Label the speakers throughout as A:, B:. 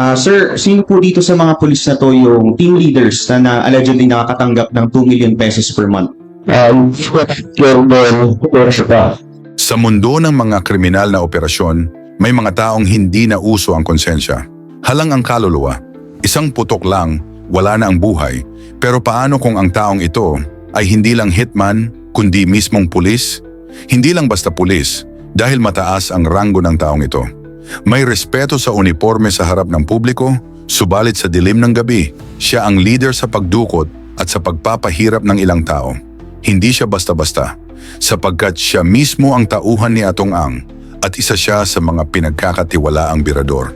A: Ah, sir, sino po dito sa mga pulis na to yung team leaders na, na allegedly nakakatanggap ng 2 million pesos per month?
B: Um,
C: Sa mundo ng mga kriminal na operasyon, may mga taong hindi na uso ang konsensya. Halang ang kaluluwa. Isang putok lang, wala na ang buhay. Pero paano kung ang taong ito ay hindi lang hitman, kundi mismong pulis? Hindi lang basta pulis, dahil mataas ang ranggo ng taong ito. May respeto sa uniforme sa harap ng publiko, subalit sa dilim ng gabi, siya ang leader sa pagdukot at sa pagpapahirap ng ilang tao. Hindi siya basta-basta, sapagkat siya mismo ang tauhan ni Atong Ang at isa siya sa mga pinagkakatiwalaang birador.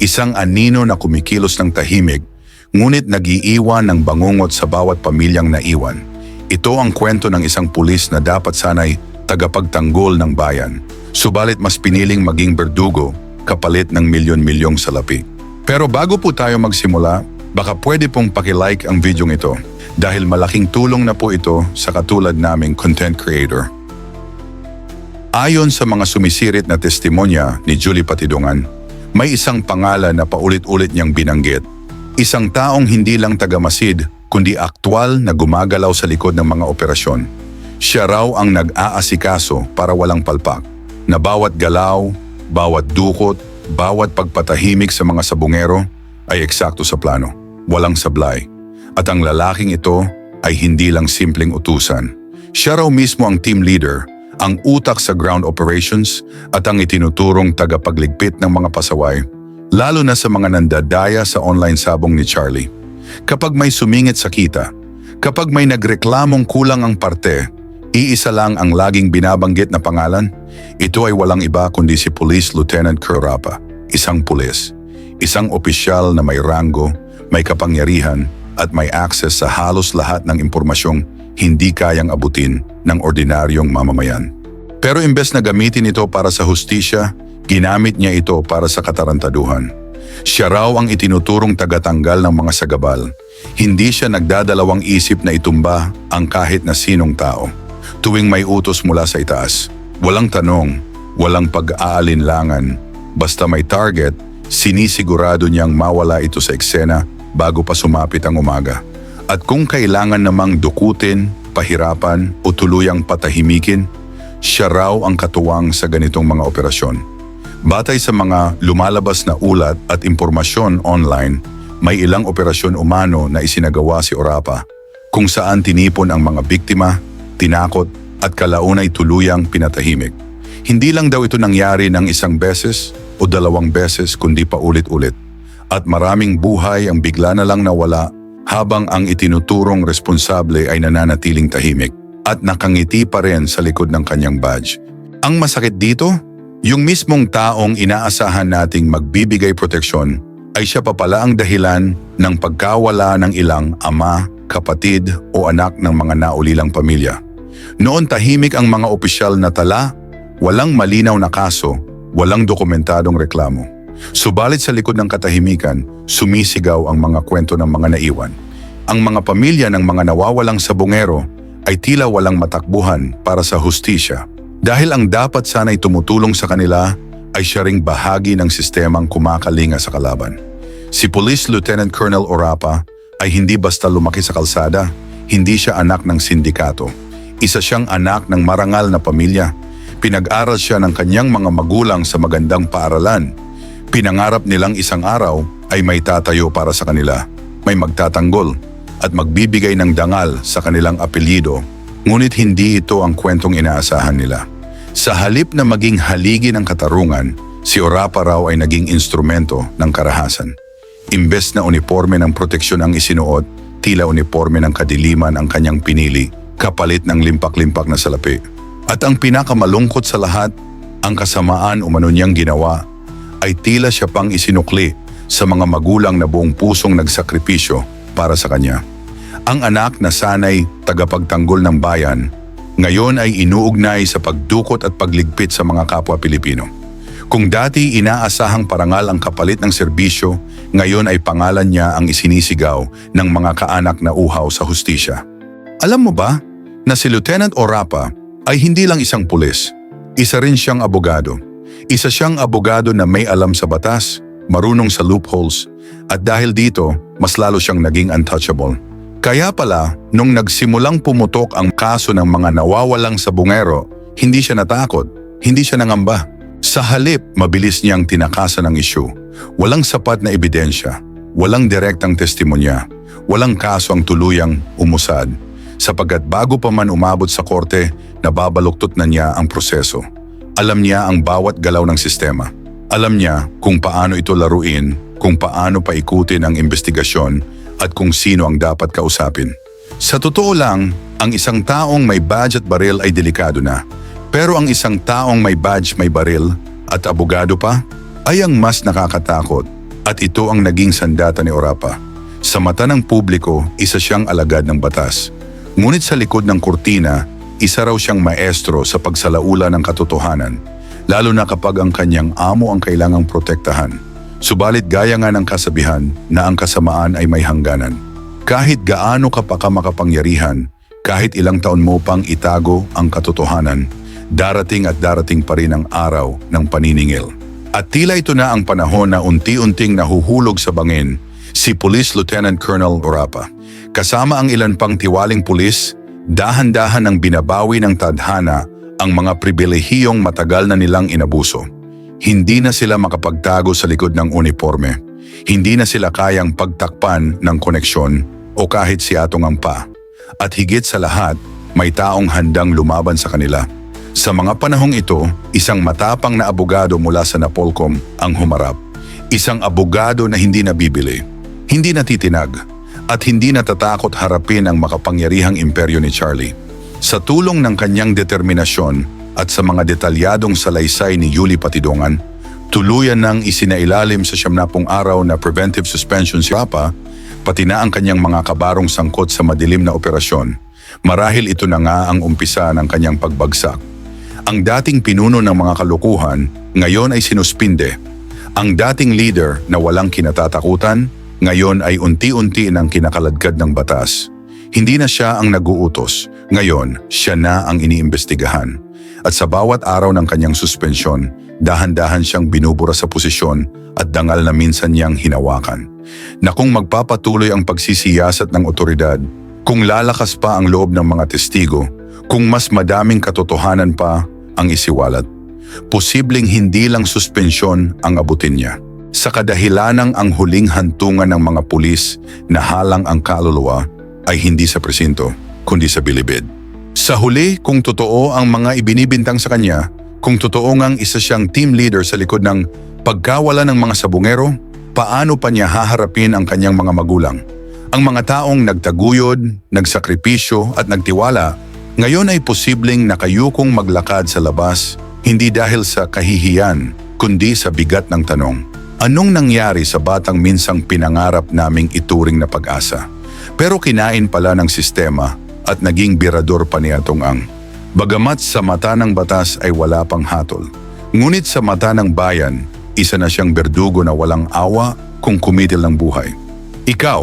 C: Isang anino na kumikilos ng tahimik, ngunit nagiiwan ng bangungot sa bawat pamilyang naiwan. Ito ang kwento ng isang pulis na dapat sanay tagapagtanggol ng bayan. Subalit mas piniling maging berdugo kapalit ng milyon-milyong salapi. Pero bago po tayo magsimula, baka pwede pong pakilike ang video ito dahil malaking tulong na po ito sa katulad naming content creator. Ayon sa mga sumisirit na testimonya ni Julie Patidungan, may isang pangalan na paulit-ulit niyang binanggit. Isang taong hindi lang tagamasid, kundi aktwal na gumagalaw sa likod ng mga operasyon. Siya raw ang nag-aasikaso para walang palpak, na bawat galaw, bawat dukot, bawat pagpatahimik sa mga sabungero ay eksakto sa plano, walang sablay. At ang lalaking ito ay hindi lang simpleng utusan. Siya raw mismo ang team leader, ang utak sa ground operations at ang itinuturong tagapagligpit ng mga pasaway, lalo na sa mga nandadaya sa online sabong ni Charlie. Kapag may sumingit sa kita, kapag may nagreklamong kulang ang parte, iisa lang ang laging binabanggit na pangalan, ito ay walang iba kundi si Police Lieutenant Currapa, isang pulis, isang opisyal na may rango, may kapangyarihan at may access sa halos lahat ng impormasyong hindi kayang abutin ng ordinaryong mamamayan. Pero imbes na gamitin ito para sa hustisya, ginamit niya ito para sa katarantaduhan. Siya raw ang itinuturong tagatanggal ng mga sagabal. Hindi siya nagdadalawang isip na itumba ang kahit na sinong tao. Tuwing may utos mula sa itaas, walang tanong, walang pag-aalinlangan. Basta may target, sinisigurado niyang mawala ito sa eksena bago pa sumapit ang umaga. At kung kailangan namang dukutin, pahirapan o tuluyang patahimikin, siya raw ang katuwang sa ganitong mga operasyon. Batay sa mga lumalabas na ulat at impormasyon online, may ilang operasyon umano na isinagawa si Orapa kung saan tinipon ang mga biktima, tinakot at kalaunay tuluyang pinatahimik. Hindi lang daw ito nangyari ng isang beses o dalawang beses kundi paulit-ulit at maraming buhay ang bigla na lang nawala habang ang itinuturong responsable ay nananatiling tahimik at nakangiti pa rin sa likod ng kanyang badge. Ang masakit dito, yung mismong taong inaasahan nating magbibigay proteksyon ay siya pa pala ang dahilan ng pagkawala ng ilang ama, kapatid o anak ng mga naulilang pamilya. Noon tahimik ang mga opisyal na tala, walang malinaw na kaso, walang dokumentadong reklamo. Subalit sa likod ng katahimikan, sumisigaw ang mga kwento ng mga naiwan. Ang mga pamilya ng mga nawawalang sabongero ay tila walang matakbuhan para sa hustisya. Dahil ang dapat sana'y tumutulong sa kanila ay siya ring bahagi ng sistemang kumakalinga sa kalaban. Si Police Lieutenant Colonel Orapa ay hindi basta lumaki sa kalsada, hindi siya anak ng sindikato. Isa siyang anak ng marangal na pamilya. Pinag-aral siya ng kanyang mga magulang sa magandang paaralan Pinangarap nilang isang araw ay may tatayo para sa kanila, may magtatanggol at magbibigay ng dangal sa kanilang apelyido, ngunit hindi ito ang kwentong inaasahan nila. Sa halip na maging haligi ng katarungan, si Orapa raw ay naging instrumento ng karahasan. Imbes na uniforme ng proteksyon ang isinuot, tila uniforme ng kadiliman ang kanyang pinili, kapalit ng limpak-limpak na salapi. At ang pinakamalungkot sa lahat, ang kasamaan umano niyang ginawa ay tila siya pang isinukli sa mga magulang na buong pusong nagsakripisyo para sa kanya. Ang anak na sanay tagapagtanggol ng bayan, ngayon ay inuugnay sa pagdukot at pagligpit sa mga kapwa Pilipino. Kung dati inaasahang parangal ang kapalit ng serbisyo, ngayon ay pangalan niya ang isinisigaw ng mga kaanak na uhaw sa hustisya. Alam mo ba na si Lieutenant Orapa ay hindi lang isang pulis, isa rin siyang abogado. Isa siyang abogado na may alam sa batas, marunong sa loopholes, at dahil dito, mas lalo siyang naging untouchable. Kaya pala, nung nagsimulang pumutok ang kaso ng mga nawawalang sabungero, hindi siya natakot, hindi siya nangamba. Sa halip, mabilis niyang tinakasan ang issue. Walang sapat na ebidensya, walang direktang testimonya, walang kaso ang tuluyang umusad. Sapagkat bago pa man umabot sa korte, nababaluktot na niya ang proseso. Alam niya ang bawat galaw ng sistema. Alam niya kung paano ito laruin, kung paano paikutin ang investigasyon at kung sino ang dapat kausapin. Sa totoo lang, ang isang taong may badge at baril ay delikado na. Pero ang isang taong may badge, may baril at abogado pa ay ang mas nakakatakot at ito ang naging sandata ni Orapa. Sa mata ng publiko, isa siyang alagad ng batas. Ngunit sa likod ng kurtina, isa raw siyang maestro sa pagsalaula ng katotohanan, lalo na kapag ang kanyang amo ang kailangang protektahan. Subalit gaya nga ng kasabihan na ang kasamaan ay may hangganan. Kahit gaano ka pa ka makapangyarihan, kahit ilang taon mo pang itago ang katotohanan, darating at darating pa rin ang araw ng paniningil. At tila ito na ang panahon na unti-unting nahuhulog sa bangin si Police Lieutenant Colonel Orapa. Kasama ang ilan pang tiwaling pulis, dahan-dahan ang binabawi ng tadhana ang mga pribilehiyong matagal na nilang inabuso. Hindi na sila makapagtago sa likod ng uniforme. Hindi na sila kayang pagtakpan ng koneksyon o kahit si atong ang pa. At higit sa lahat, may taong handang lumaban sa kanila. Sa mga panahong ito, isang matapang na abogado mula sa Napolcom ang humarap. Isang abogado na hindi nabibili, hindi natitinag, at hindi natatakot harapin ang makapangyarihang imperyo ni Charlie. Sa tulong ng kanyang determinasyon at sa mga detalyadong salaysay ni Yuli Patidongan, tuluyan nang isinailalim sa siyamnapong araw na preventive suspension si Rapa, pati na ang kanyang mga kabarong sangkot sa madilim na operasyon. Marahil ito na nga ang umpisa ng kanyang pagbagsak. Ang dating pinuno ng mga kalukuhan, ngayon ay sinuspinde. Ang dating leader na walang kinatatakutan, ngayon ay unti-unti ng kinakaladkad ng batas. Hindi na siya ang naguutos, ngayon siya na ang iniimbestigahan. At sa bawat araw ng kanyang suspensyon, dahan-dahan siyang binubura sa posisyon at dangal na minsan niyang hinawakan. Na kung magpapatuloy ang pagsisiyasat ng otoridad, kung lalakas pa ang loob ng mga testigo, kung mas madaming katotohanan pa ang isiwalat, posibleng hindi lang suspensyon ang abutin niya. Sa kadahilanang ang huling hantungan ng mga pulis na halang ang kaluluwa ay hindi sa presinto, kundi sa bilibid. Sa huli, kung totoo ang mga ibinibintang sa kanya, kung totoo ngang isa siyang team leader sa likod ng pagkawala ng mga sabungero, paano pa niya haharapin ang kanyang mga magulang? Ang mga taong nagtaguyod, nagsakripisyo at nagtiwala, ngayon ay posibleng nakayukong maglakad sa labas, hindi dahil sa kahihiyan, kundi sa bigat ng tanong. Anong nangyari sa batang minsang pinangarap naming ituring na pag-asa? Pero kinain pala ng sistema at naging birador pa ni Atong Ang. Bagamat sa mata ng batas ay wala pang hatol. Ngunit sa mata ng bayan, isa na siyang berdugo na walang awa kung kumitil ng buhay. Ikaw,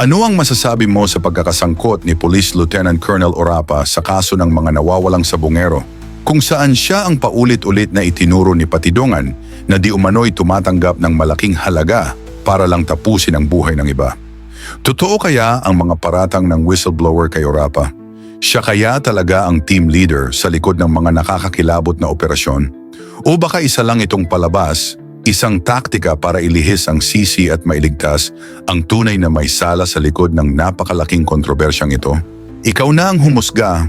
C: ano ang masasabi mo sa pagkakasangkot ni Police Lieutenant Colonel Orapa sa kaso ng mga nawawalang sabungero? Kung saan siya ang paulit-ulit na itinuro ni Patidongan na di umano'y tumatanggap ng malaking halaga para lang tapusin ang buhay ng iba. Totoo kaya ang mga paratang ng whistleblower kay Orapa? Siya kaya talaga ang team leader sa likod ng mga nakakakilabot na operasyon? O baka isa lang itong palabas, isang taktika para ilihis ang sisi at mailigtas ang tunay na may sala sa likod ng napakalaking kontrobersyang ito? Ikaw na ang humusga,